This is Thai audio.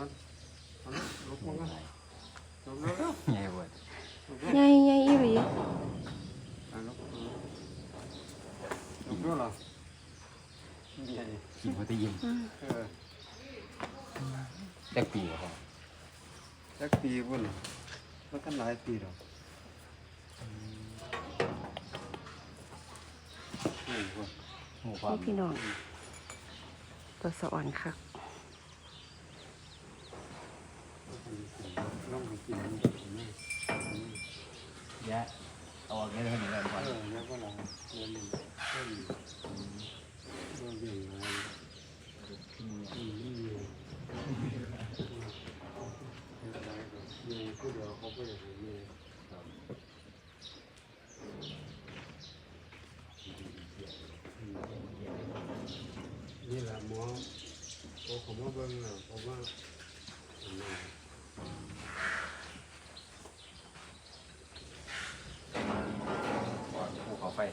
กันเอาละลุกมากันลุกแล้วใหญ่เบิดลุกแล้วใหญ่ใหญ่อีหลีอะลุกลุกแล้วเหรอใหญ่กินบ่ได้ยินอืมเออจักปีบ่พอจักปีพุ่นบ่ทันหลายปีหรอกอืมพุ่นหมู่ความนี่พี่น้อง ตัวสะอ่อนคัก ลองไปกินมันกินไหม ยะเอาออกได้เท่านี้แล้วพเอออแล้วก็เราเรียนมันเพิ่มเรื่องเก่งอะไรอืมนี่อยู่มีผู้เดียวเขาก็อยากให้มีนี่แหละหมอผมว่าเบิ่งน่ะผมว่า ไป